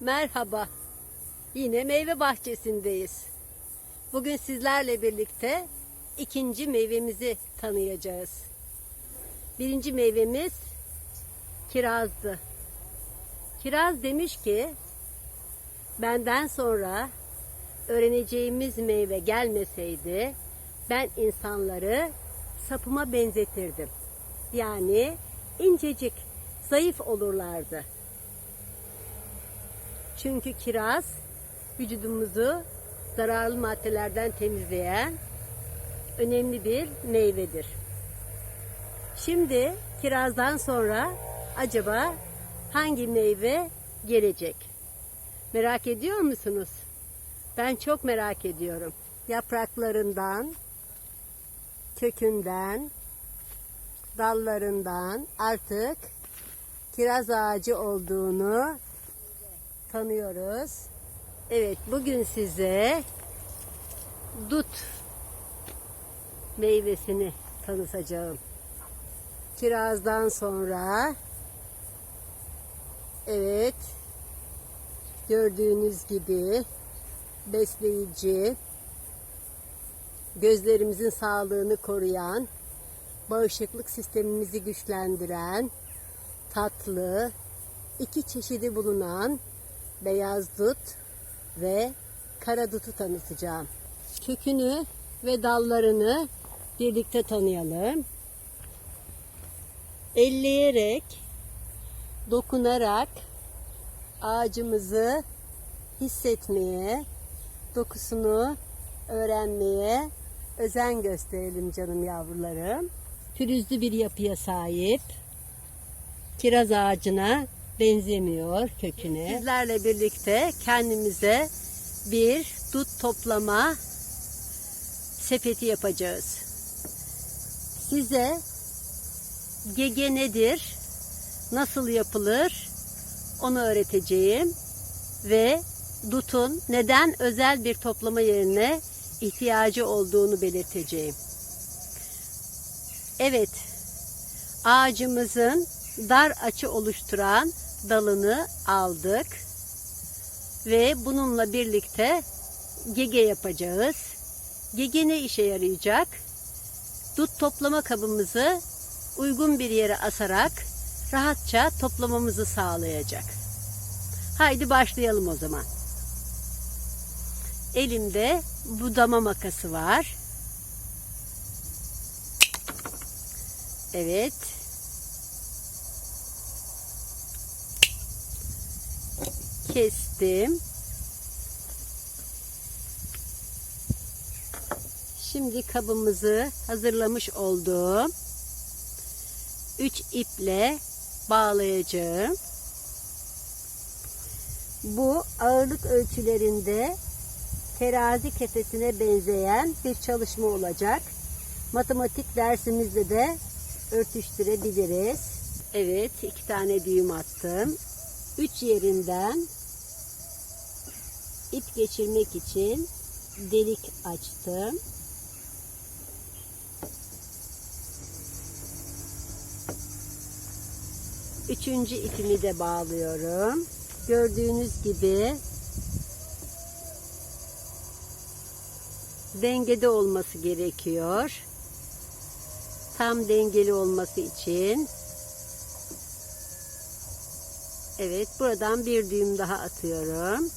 Merhaba. Yine meyve bahçesindeyiz. Bugün sizlerle birlikte ikinci meyvemizi tanıyacağız. Birinci meyvemiz kirazdı. Kiraz demiş ki benden sonra öğreneceğimiz meyve gelmeseydi ben insanları sapıma benzetirdim. Yani incecik, zayıf olurlardı. Çünkü kiraz vücudumuzu zararlı maddelerden temizleyen önemli bir meyvedir. Şimdi kirazdan sonra acaba hangi meyve gelecek? Merak ediyor musunuz? Ben çok merak ediyorum. Yapraklarından, kökünden, dallarından artık kiraz ağacı olduğunu tanıyoruz. Evet bugün size dut meyvesini tanıtacağım. Kirazdan sonra evet gördüğünüz gibi besleyici gözlerimizin sağlığını koruyan bağışıklık sistemimizi güçlendiren tatlı iki çeşidi bulunan beyaz dut ve kara dutu tanıtacağım. Kökünü ve dallarını birlikte tanıyalım. Elleyerek, dokunarak ağacımızı hissetmeye, dokusunu öğrenmeye özen gösterelim canım yavrularım. Pürüzlü bir yapıya sahip. Kiraz ağacına benzemiyor köküne. Sizlerle birlikte kendimize bir dut toplama sepeti yapacağız. Size gege nedir, nasıl yapılır onu öğreteceğim ve dutun neden özel bir toplama yerine ihtiyacı olduğunu belirteceğim. Evet, ağacımızın dar açı oluşturan dalını aldık ve bununla birlikte gege yapacağız. Gege ne işe yarayacak? Dut toplama kabımızı uygun bir yere asarak rahatça toplamamızı sağlayacak. Haydi başlayalım o zaman. Elimde budama makası var. Evet. Kestim. Şimdi kabımızı hazırlamış olduğum 3 iple bağlayacağım. Bu ağırlık ölçülerinde terazi kefesine benzeyen bir çalışma olacak. Matematik dersimizde de örtüştürebiliriz. Evet, iki tane düğüm attım. Üç yerinden ip geçirmek için delik açtım. Üçüncü ipimi de bağlıyorum. Gördüğünüz gibi dengede olması gerekiyor. Tam dengeli olması için. Evet, buradan bir düğüm daha atıyorum.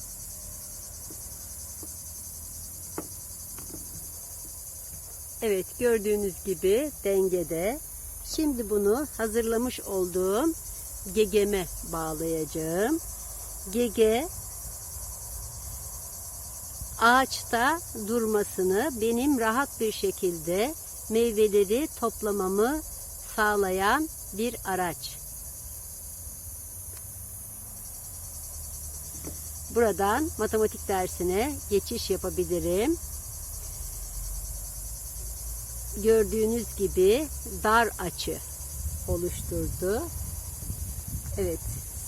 Evet, gördüğünüz gibi dengede. Şimdi bunu hazırlamış olduğum gegeme bağlayacağım. Gege ağaçta durmasını benim rahat bir şekilde meyveleri toplamamı sağlayan bir araç. Buradan matematik dersine geçiş yapabilirim. Gördüğünüz gibi dar açı oluşturdu. Evet,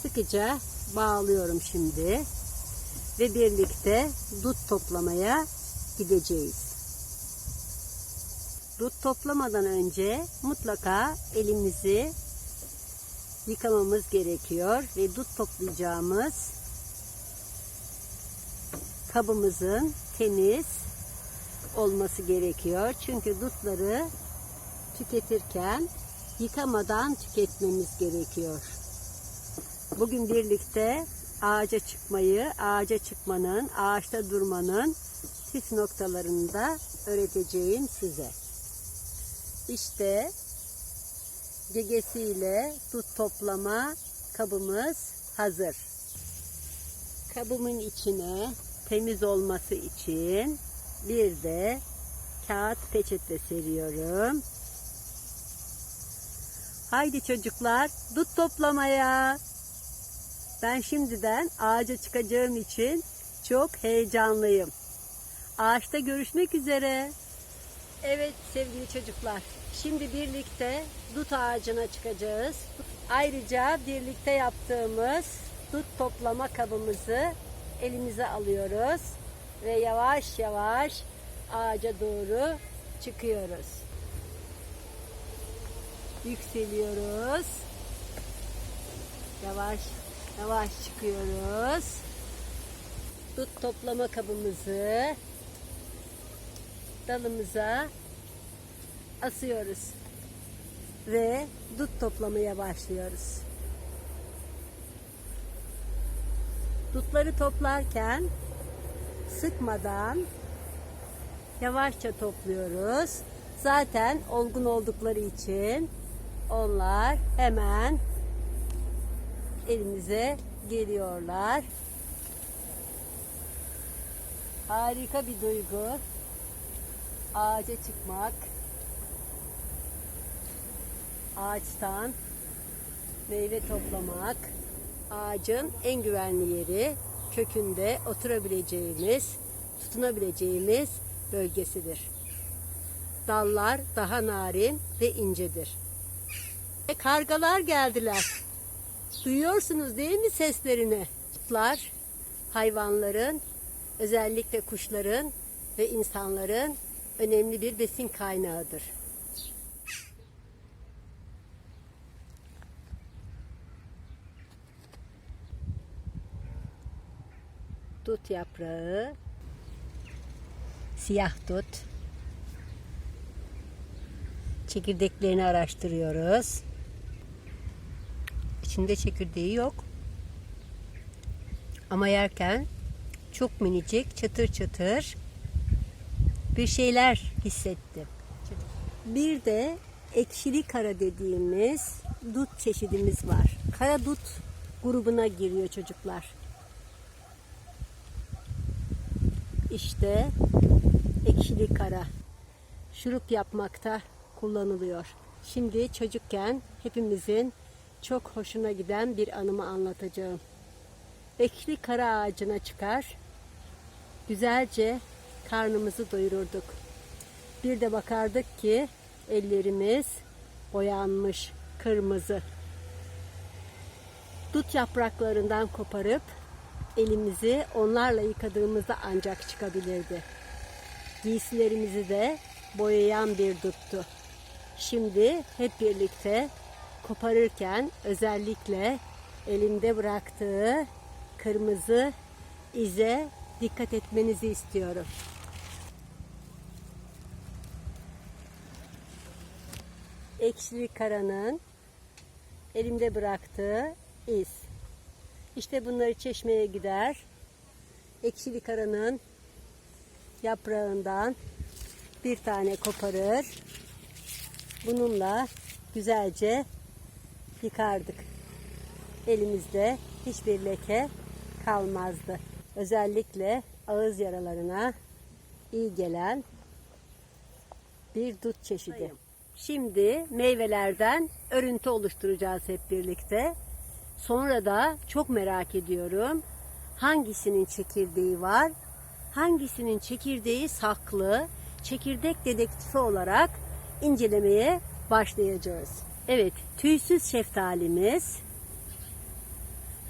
sıkıca bağlıyorum şimdi ve birlikte dut toplamaya gideceğiz. Dut toplamadan önce mutlaka elimizi yıkamamız gerekiyor ve dut toplayacağımız kabımızın temiz olması gerekiyor. Çünkü dutları tüketirken yıkamadan tüketmemiz gerekiyor. Bugün birlikte ağaca çıkmayı, ağaca çıkmanın, ağaçta durmanın püf noktalarını da öğreteceğim size. İşte gegesiyle dut toplama kabımız hazır. Kabımın içine temiz olması için bir de kağıt peçete seriyorum. Haydi çocuklar dut toplamaya. Ben şimdiden ağaca çıkacağım için çok heyecanlıyım. Ağaçta görüşmek üzere. Evet sevgili çocuklar. Şimdi birlikte dut ağacına çıkacağız. Ayrıca birlikte yaptığımız dut toplama kabımızı elimize alıyoruz ve yavaş yavaş ağaca doğru çıkıyoruz. Yükseliyoruz. Yavaş yavaş çıkıyoruz. Dut toplama kabımızı dalımıza asıyoruz ve dut toplamaya başlıyoruz. Dutları toplarken sıkmadan yavaşça topluyoruz. Zaten olgun oldukları için onlar hemen elimize geliyorlar. Harika bir duygu. Ağaca çıkmak. Ağaçtan meyve toplamak. Ağacın en güvenli yeri kökünde oturabileceğimiz, tutunabileceğimiz bölgesidir. Dallar daha narin ve incedir. E, kargalar geldiler. Duyuyorsunuz değil mi seslerini? Kutlar hayvanların, özellikle kuşların ve insanların önemli bir besin kaynağıdır. Dut yaprağı, siyah dut. Çekirdeklerini araştırıyoruz. İçinde çekirdeği yok. Ama yerken çok minicik, çıtır çıtır bir şeyler hissettim. Bir de ekşili kara dediğimiz dut çeşidimiz var. Kara dut grubuna giriyor çocuklar. İşte ekşili kara. Şurup yapmakta kullanılıyor. Şimdi çocukken hepimizin çok hoşuna giden bir anımı anlatacağım. Ekşili kara ağacına çıkar, güzelce karnımızı doyururduk. Bir de bakardık ki ellerimiz boyanmış kırmızı. Dut yapraklarından koparıp elimizi onlarla yıkadığımızda ancak çıkabilirdi. Giysilerimizi de boyayan bir duttu. Şimdi hep birlikte koparırken özellikle elinde bıraktığı kırmızı ize dikkat etmenizi istiyorum. Ekşili karanın elimde bıraktığı iz. İşte bunları çeşmeye gider. Ekşili karanın yaprağından bir tane koparır. Bununla güzelce yıkardık. Elimizde hiçbir leke kalmazdı. Özellikle ağız yaralarına iyi gelen bir dut çeşidi. Şimdi meyvelerden örüntü oluşturacağız hep birlikte. Sonra da çok merak ediyorum hangisinin çekirdeği var, hangisinin çekirdeği saklı, çekirdek dedektifi olarak incelemeye başlayacağız. Evet, tüysüz şeftalimiz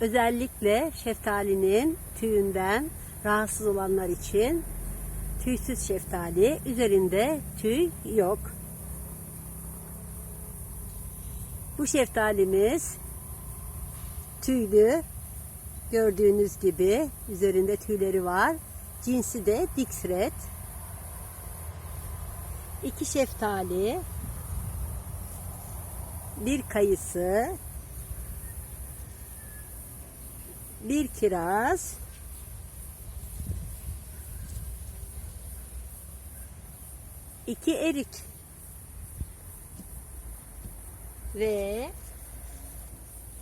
özellikle şeftalinin tüyünden rahatsız olanlar için tüysüz şeftali üzerinde tüy yok. Bu şeftalimiz tüylü gördüğünüz gibi üzerinde tüyleri var. Cinsi de Dixred. İki şeftali. Bir kayısı. Bir kiraz. iki erik ve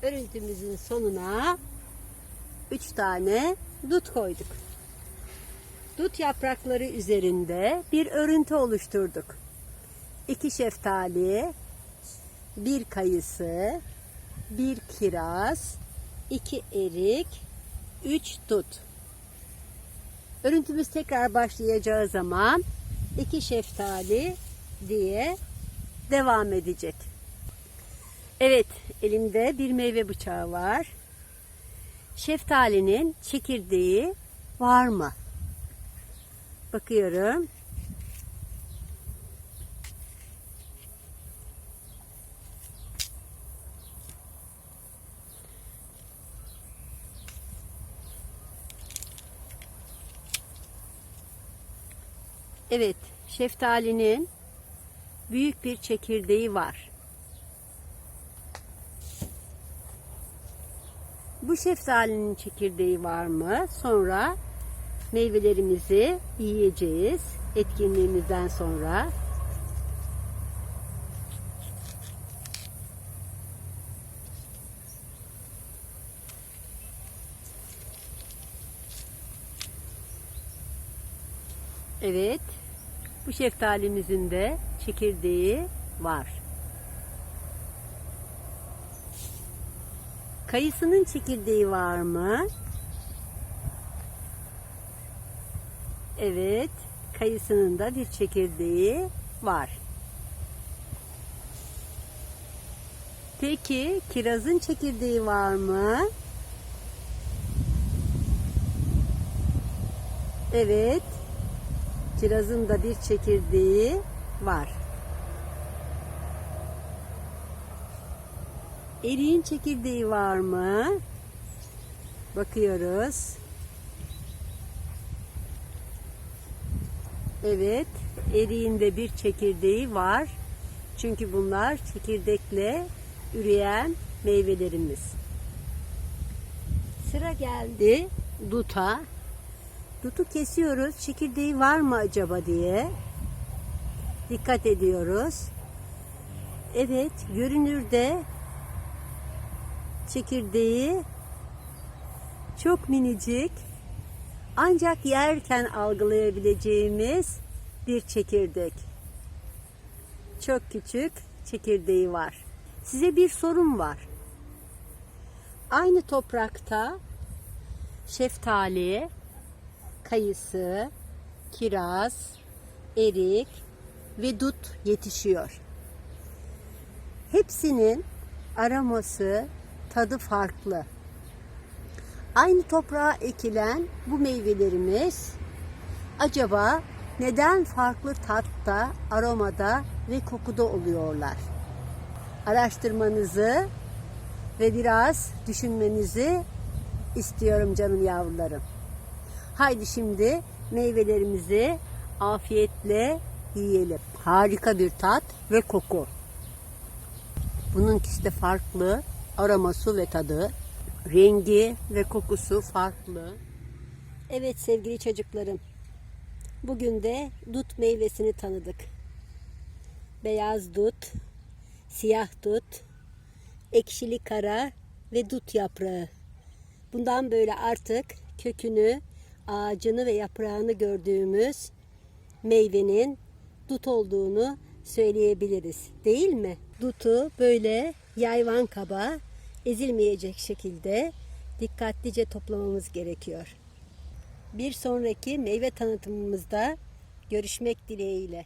örüntümüzün sonuna üç tane dut koyduk. Dut yaprakları üzerinde bir örüntü oluşturduk. İki şeftali, bir kayısı, bir kiraz, iki erik, üç dut. Örüntümüz tekrar başlayacağı zaman iki şeftali diye devam edecek. Evet, elimde bir meyve bıçağı var. Şeftalinin çekirdeği var mı? Bakıyorum. Evet, şeftalinin büyük bir çekirdeği var. Bu şeftalinin çekirdeği var mı? Sonra meyvelerimizi yiyeceğiz etkinliğimizden sonra. Evet. Bu şeftalimizin de çekirdeği var. Kayısının çekirdeği var mı? Evet, kayısının da bir çekirdeği var. Peki kirazın çekirdeği var mı? Evet, kirazın da bir çekirdeği var. Eriğin çekirdeği var mı? Bakıyoruz. Evet, eriğin de bir çekirdeği var. Çünkü bunlar çekirdekle üreyen meyvelerimiz. Sıra geldi duta. Dutu kesiyoruz. Çekirdeği var mı acaba diye. Dikkat ediyoruz. Evet, görünürde çekirdeği çok minicik ancak yerken algılayabileceğimiz bir çekirdek. Çok küçük çekirdeği var. Size bir sorum var. Aynı toprakta şeftali, kayısı, kiraz, erik ve dut yetişiyor. Hepsinin aroması, tadı farklı. Aynı toprağa ekilen bu meyvelerimiz acaba neden farklı tatta, aromada ve kokuda oluyorlar? Araştırmanızı ve biraz düşünmenizi istiyorum canım yavrularım. Haydi şimdi meyvelerimizi afiyetle yiyelim. Harika bir tat ve koku. Bununkisi de farklı aroması ve tadı, rengi ve kokusu farklı. Evet sevgili çocuklarım. Bugün de dut meyvesini tanıdık. Beyaz dut, siyah dut, ekşili kara ve dut yaprağı. Bundan böyle artık kökünü, ağacını ve yaprağını gördüğümüz meyvenin dut olduğunu söyleyebiliriz. Değil mi? Dutu böyle yayvan kaba ezilmeyecek şekilde dikkatlice toplamamız gerekiyor. Bir sonraki meyve tanıtımımızda görüşmek dileğiyle.